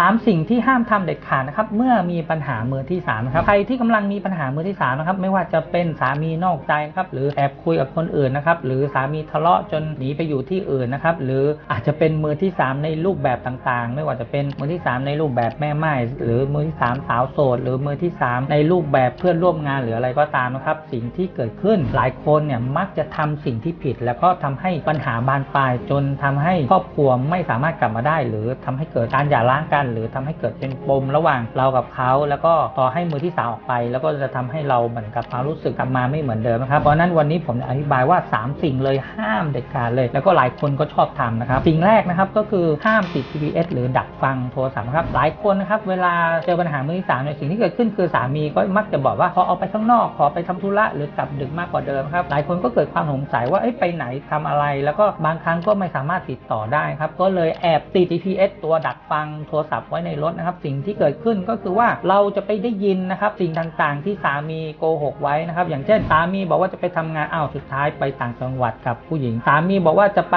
3 สิ่งที่ห้ามทำเด็ดขาดนะครับ เมื่อมีปัญหามือที่3นะครับใครที่กำลังมีปัญหามือที่3นะครับไม่ว่าจะเป็นสามีนอกใจนะครับหรือแอบคุยกับคนอื่นนะครับหรือสามีทะเลาะจนหนีไปอยู่ที่อื่นนะครับหรืออาจจะเป็นมือที่ 3 ในรูปแบบต่างๆ ไม่ว่าจะเป็นมือที่ 3 ในรูปแบบแม่ไม้หรือมือที่ 3 สาวโสดหรือมือที่ 3 ในรูปแบบเพื่อนร่วมงานหรืออะไรก็ตามนะครับสิ่งที่เกิดขึ้นหลายคนเนี่ยมักจะทำสิ่งที่ผิด แล้วก็ทำให้ปัญหาบานปลายจนทำให้ครอบครัวไม่สามารถกลับมาได้ หรือทำให้เกิดการหย่าร้างกันหรือทำให้เกิดเป็นปมระหว่างเรากับเขา แล้วก็ต่อให้มือที่สามออกไป แล้วก็จะทำให้เราเหมือนกับความรู้สึกกลับมาไม่เหมือนเดิมนะครับเพราะนั้นวันนี้ผมอธิบายว่า 3 สิ่งเลยห้ามเด็ดขาดเลย แล้วก็หลายคนก็ชอบทำนะครับสิ่งแรกนะครับก็คือห้ามติด GPS หรือดักฟังโทรศัพท์ครับหลายคนนะครับเวลาเจอปัญหามือที่สามเนี่ยสิ่งที่เกิดขึ้นคือสามีก็มักจะบอกว่าพอเอาไปข้างนอกขอไปทำธุระหรือกลับดึกมากกว่าเดิมครับหลายคนก็เกิดความสงสัยว่าไปไหนทำอะไร แล้วก็บางครั้งก็ไม่สามารถติดต่อได้ครับก็เลยแอบติด GPS ตัวดักฟังโทรศัพท์ไว้ในรถนะครับ สิ่งที่เกิดขึ้นก็คือว่าเราจะไปได้ยินนะครับ สิ่งต่างๆ ที่สามีโกหกไว้นะครับ อย่างเช่นสามีบอกว่าจะไปทำงานอ้าวสุดท้ายไปต่างจังหวัดกับผู้หญิง สามีบอกว่าจะไป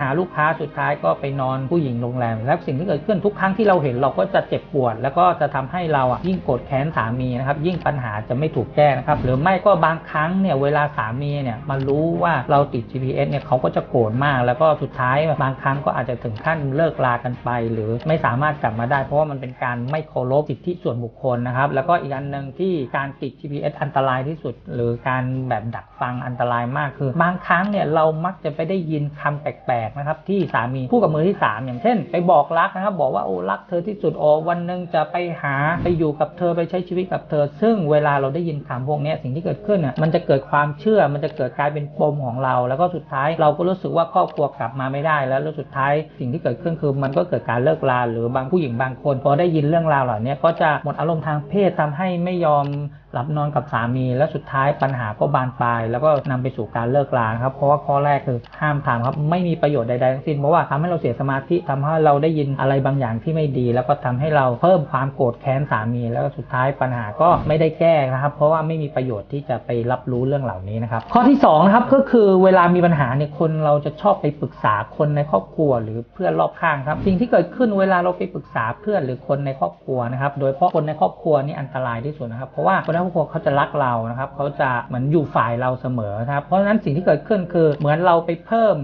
หาลูกค้าสุดท้ายก็ไปนอนผู้หญิงโรงแรม แล้วสิ่งที่เกิดขึ้นทุกครั้งที่เราเห็นเราก็จะเจ็บปวด แล้วก็จะทำให้เราอะยิ่งโกรธแค้นสามีนะครับ ยิ่งปัญหาจะไม่ถูกแก้นะครับ หรือไม่ก็บางครั้งเนี่ยเวลาสามีเนี่ยมารู้ว่าเราติด GPS เนี่ยเขาก็จะโกรธมาก แล้วก็สุดท้ายบางครั้งก็อาจจะถึงขั้นเลิกลากันไป หรือไม่สามารถกลับมาได้ เพราะว่ามันเป็นการไม่เคารพสิทธิส่วนบุคคลนะครับ แล้วก็อีกอันหนึ่งที่การติด GPS อันตรายที่สุด หรือการแบบดักฟังอันตรายมากคือบางครั้งเนี่ยเรามักจะไปได้ยินคำแปลกๆนะครับที่สามีพูดกับมือที่ 3 อย่างเช่น ไปบอกรักนะครับ บอกว่าโอ้รักเธอที่สุดโอ้วันหนึ่งจะไปหาไปอยู่กับเธอไปใช้ชีวิตกับเธอ ซึ่งเวลาเราได้ยินคำพวกนี้สิ่งที่เกิดขึ้นอะมันจะเกิดความเชื่อมันจะเกิดกลายเป็นปมของเรา แล้วก็สุดท้ายเราก็รู้สึกว่าครอบครัวกลับมาไม่ได้ แล้วแล้วสุดท้ายสิ่งที่เกิดขึ้นคือมันก็เกิดการเลิกลาหรือบางผู้้หญิงบางคนพอได้ยินเรื่องราวเหล่านี้ก็จะหมดอารมณ์ทางเพศทำให้ไม่ยอมหลับนอนกับสามี แล้วสุดท้ายปัญหาก็บานปลาย แล้วก็นำไปสู่การเลิกลาครับ เพราะว่าข้อแรกคือห้ามทำครับ ไม่มีประโยชน์ใดๆทั้งสิ้นเพราะว่าทำให้เราเสียสมาธิทำให้เราได้ยินอะไรบางอย่างที่ไม่ดี แล้วก็ทำให้เราเพิ่มความโกรธแค้นสามี แล้วก็สุดท้ายปัญหาก็ไม่ได้แก้นะครับ เพราะว่าไม่มีประโยชน์ที่จะไปรับรู้เรื่องเหล่านี้นะครับ ข้อที่สองนะครับก็คือเวลามีปัญหาเนี่ยคนเราจะชอบไปปรึกษาคนในครอบครัว หรือเพื่อนรอบข้างครับสิ่งที่เกิดขึ้นเวลาเราไปปรึกษาเพื่อนหรือคนในครอบครัวนะครับ โดยเฉพาะคนในครอบครัวนี่อันตรายที่สุดนะครับ เพราะว่าคนในครอบครัวเขาจะรักเรานะครับเขาจะเหมือนอยู่ฝ่ายเราเสมอนะครับ เพราะฉะนั้นสิ่งที่เกิดขึ้นคือเหมือนเราไปเพิ่ม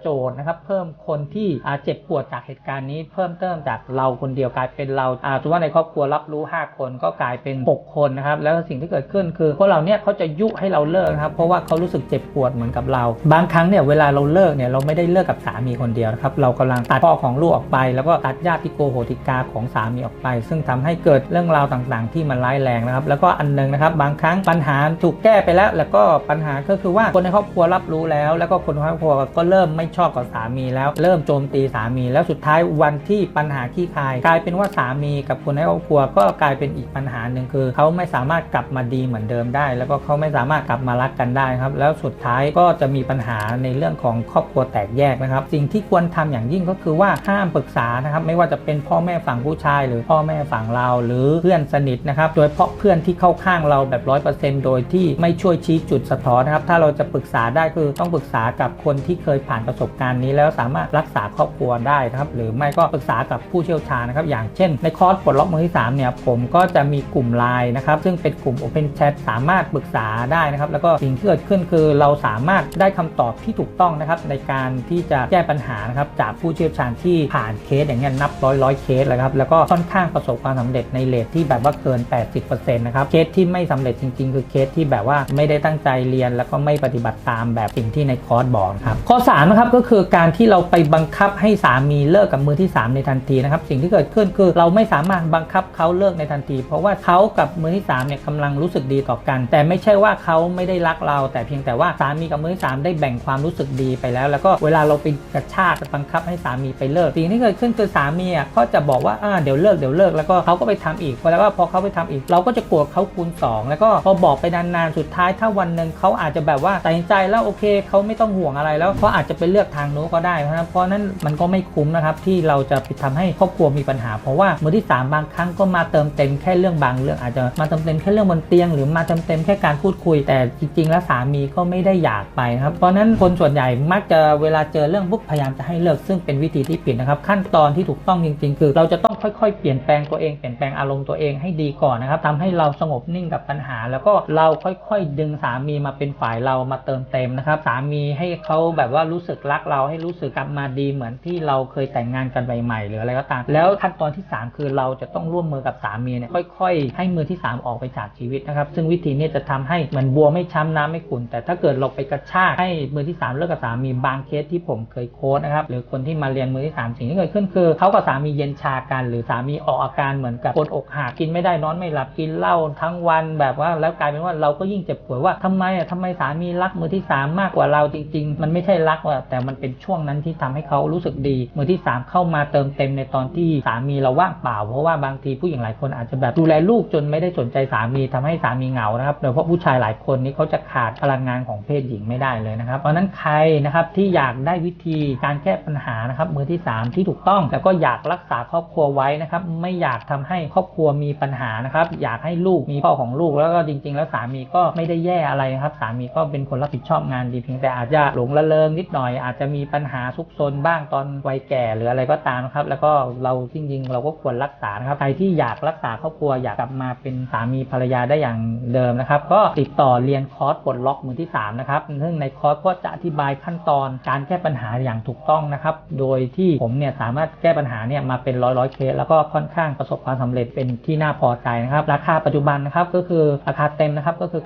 โจทย์นะครับ เพิ่มคนที่เจ็บปวดจากเหตุการณ์นี้ เพิ่มเติมจากเราคนเดียวกลายเป็นเราอ่าสมมติว่าในครอบครัวรับรู้ 5 คนก็กลายเป็น 6 คนนะครับ แล้วสิ่งที่เกิดขึ้นคือพวกเราเนี่ยเขาจะยุให้เราเลิกนะครับ เพราะว่าเขารู้สึกเจ็บปวดเหมือนกับเรา บางครั้งเนี่ยเวลาเราเลิกเนี่ยเราไม่ได้เลิกกับสามีคนเดียวนะครับเรากำลังตัดพ่อของลูกออกไป แล้วก็ตัดญาติโกโหติกาของสามีออกไป ซึ่งทำให้เกิดเรื่องราวต่างๆ ที่มันร้ายแรงนะครับ แล้วก็อันหนึงนะครับ บางครั้งปัญหาถูกแก้ไปแล้ว แล้วก็ปัญหาก็คือว่าคนในครอบครัวรับรู้แล้ว แล้วก็คนในครอบครัวก็เริ่มไม่ชอบกับสามีแล้ว เริ่มโจมตีสามี แล้วสุดท้ายวันที่ปัญหาขี้คาย กลายเป็นว่าสามีกับคนในครอบครัวก็กลายเป็นอีกปัญหาหนึ่งคือเขาไม่สามารถกลับมาดีเหมือนเดิมได้ แล้วก็เขาไม่สามารถกลับมารักกันได้ครับ แล้วสุดท้ายก็จะมีปัญหาในเรื่องของครอบครัวแตกแยกนะครับ สิ่งที่ควรทำอย่างยิ่งก็คือว่าห้ามปรึกษานะครับ ไม่ว่าจะเป็นพ่อแม่ฝั่งผู้ชาย หรือพ่อแม่ฝั่งเราหรือเพื่อนสนิทนะครับ โดยเฉพาะเพื่อนที่เข้าข้างเราแบบร้อยเปอร์เซ็นต์โดยที่ไม่ช่วยชี้จุดสะท้อนนะครับ ถ้าเราจะปรึกษาได้คือต้องปรึกษากับคนที่เคยผ่านประสบการณ์นี้ แล้วสามารถรักษาครอบครัวได้นะครับ หรือไม่ก็ปรึกษากับผู้เชี่ยวชาญนะครับ อย่างเช่น ในคอร์สปลดล็อกมือที่3เนี่ยผมก็จะมีกลุ่มไลน์นะครับ ซึ่งเป็นกลุ่ม Open Chat สามารถปรึกษาได้นะครับ แล้วก็สิ่งที่เกิดขึ้นคือเราสามารถได้คำตอบที่ถูกต้องนะครับ ในการที่จะแก้ปัญหานะครับจากผู้เชี่ยวชาญที่ผ่านเคสอย่างเงี้ยนับร้อยร้อยเคสเลยครับแล้วก็ค่อนข้างประสบความสำเร็จในเลทที่แบบว่าเกิน 80%นะครับเคสที่ไม่สำเร็จจริง ๆ คือเคสที่แบบว่าไม่ได้ตั้งใจเรียนแล้วก็ไม่ปฏิบัติตามแบบสิ่งที่ในคอร์สบอกครับข้อ3นะครับก็คือการที่เราไปบังคับให้สามีเลิกกับมือที่ 3 ในทันทีนะครับสิ่งที่เกิดขึ้นคือเราไม่สามารถบังคับเขาเลิกในทันที เพราะว่าเขากับมือที่3เนี่ยกำลังรู้สึกดีต่อกัน แต่ไม่ใช่ว่าเขาไม่ได้รักเรา แต่เพียงแต่ว่าสามีกับมือที่3ได้แบ่งความรู้สึกดีไปแล้ว แล้วก็เวลาเราไปกระชากบังคับให้สามีไปเลิกสิ่งที่เกิดขึ้นคือสามีอะก็จะบอกว่าอ่าเดี๋ยวเลิกเดี๋ยวเลิกแล้วก็เขาก็ไปทำอีกแล้วก็พอเขาไปทำอีก เราก็จะโกรธเขาคูณ 2 แล้วก็พอบอกไปนานๆ สุดท้ายถ้าวันหนึ่งเขาอาจจะแบบว่าตัดสินใจแล้วโอเคเขาไม่ต้องห่วงอะไรแล้วเขาอาจจะไปเลือกทางโน้ก็ได้นะครับเพราะนั้นมันก็ไม่คุ้มนะครับที่เราจะไปทำให้ครอบครัวมีปัญหา เพราะว่ามือที่ 3 บางครั้งก็มาเติมเต็มแค่เรื่องบางเรื่องอาจจะมาเติมเต็มแค่เรื่องบนเตียง หรือมาเติมเต็มแค่การพูดคุย แต่จริง ๆ แล้วสามีก็ไม่ได้อยากไปครับเพราะนั้นคนส่วนใหญ่มักจะเวลาเจอเรื่องปุ๊บพยายามจะให้เลิกซึ่งเป็นวิธีที่ผิดนะครับขั้นตอนที่ถูกต้องจริง ๆ คือเราจะต้องค่อยๆ เปลี่ยนแปลงตัวเองเปลี่ยนแปลงอารมณ์ตัวเองให้ดีก่อนนะครับทำให้เราสงบนิ่งกับปัญหา แล้วก็เราค่อยๆ ดึงสามีมาเป็นฝ่ายเรามาเติมเต็มนะครับสามีให้เขาแบบว่ารู้สึกรักเราให้รู้สึกกลับมาดีเหมือนที่เราเคยแต่งงานกันใหม่ๆหรืออะไรก็ตามแล้วขั้นตอนที่ 3 คือเราจะต้องร่วมมือกับสามีเนี่ยค่อย ๆ ให้มือที่ 3 ออกไปจากชีวิตนะครับ ซึ่งวิธีนี้จะทำให้เหมือนบัวไม่ช้ำน้ำไม่ขุ่นแต่ถ้าเกิดเราไปกระชากให้มือที่ 3 เลิกกับสามีบางเคสที่ผมเคยโค้ดนะครับหรือคนที่มาเรียนมือที่ 3 สิ่งที่เกิดขึ้นคือเขากับสามีเย็นชากันหรือสามีออกอาการเหมือนกับคนอกหักกินไม่ได้นอนไม่หลับกินเหล้าทั้งวันแบบว่าแล้วกลายเป็นว่าเราก็ยิ่งเจ็บปวดว่าทำไมอะทำไมสามีรักมือที่3มากกว่าเราจริง ๆ มันไม่ใช่รักว่ะแต่มันเป็นช่วงนั้นที่ทำให้เขารู้สึกดี มือที่3เข้ามาเติมเต็มในตอนที่สามีเราว่างเปล่า เพราะว่าบางทีผู้หญิงหลายคนอาจจะแบบดูแลลูกจนไม่ได้สนใจสามีทำให้สามีเหงานะครับโดยเฉพาะผู้ชายหลายคนนี่เขาจะขาดพลังงานของเพศหญิงไม่ได้เลยนะครับ เพราะฉะนั้นใครนะครับที่อยากได้วิธีการแก้ปัญหานะครับมือที่ 3 ที่ถูกต้องแล้วก็อยากรักษาครอบครัวไว้นะครับ ไม่อยากทำให้ครอบครัวมีปัญหานะครับ อยากให้ลูกมีพ่อของลูก แล้วก็จริง ๆ แล้วสามีก็ไม่ได้แย่อะไรครับ สามีก็เป็นคนรับผิดชอบงานดีเพียงแต่อาจจะหลงละเลงนิดหน่อย อาจจะมีปัญหาซุกซนบ้างตอนวัยแก่หรืออะไรก็ตามครับ แล้วก็เราจริง ๆ เราก็ควรรักษานะครับใครที่อยากรักษาครอบครัวอยากกลับมาเป็นสามีภรรยาได้อย่างเดิมนะครับ ก็ติดต่อเรียนคอร์สปลดล็อกมือที่3นะครับซึ่งในคอร์สก็จะอธิบายขั้นตอนการแก้ปัญหาอย่างถูกต้องนะครับ โดยที่ผมเนี่ยสามารถแก้ปัญหาเนี่ยมาเป็นร้อยร้อยเคสแล้วก็ค่อนข้างประสบความสำเร็จเป็นที่น่าพอใจนะครับ ราคาปัจจุบันนะครับก็คือราคาเต็มนะครับก็คือ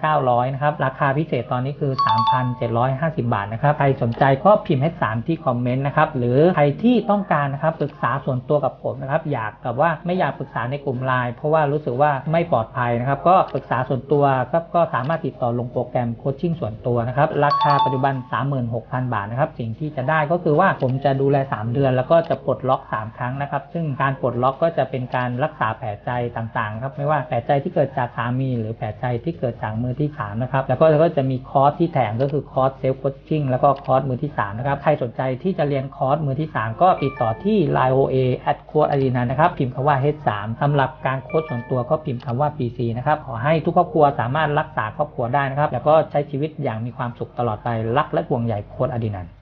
9,900นะครับราคาพิเศษตอนนี้คือ 3,750 บาทนะครับใครสนใจก็พิมพ์ให้3ที่คอมเมนต์นะครับหรือใครที่ต้องการนะครับปรึกษาส่วนตัวกับผมนะครับอยากแบบว่าไม่อยากปรึกษาในกลุ่มไลน์เพราะว่ารู้สึกว่าไม่ปลอดภัยนะครับ ก็ปรึกษาส่วนตัวก็ก็สามารถติดต่อลงโปรแกรมโคชชิ่งส่วนตัวนะครับราคาปัจจุบัน 36,000 บาทนะครับสิ่งที่จะได้ก็คือว่าผมจะดูแล 3 เดือน แล้วก็จะปลดล็อก 3 ครั้งนะครับซึ่งึ่งการปลดล็อกก็จะเป็นการรักษาแผลใจต่างๆครับไม่ว่าแผลใจที่เกิดจากสามี หรือแผลใจที่เกิดจากมือที่3นะครับแล้วก็ก็จะมีคอร์สที่แถมก็คือคอร์สเซลฟ์โคชชิ่งแล้วก็คอร์สมือที่3นะครับใครสนใจที่จะเรียนคอร์สมือที่ 3 ก็ติดต่อที่ line OA at c o a r e n a นะครับพิมพ์คำว่า H3 สำหรับการโค้ชส่วนตัวก็พิมพ์คำว่า PC นะครับขอให้ทุกครอบครัวสามารถรักษาครอบครัวได้นะครับแล้วก็ใช้ชีวิตอย่างมีความสุขตลอดไปรักและห่วงใยโค้ชอดินัน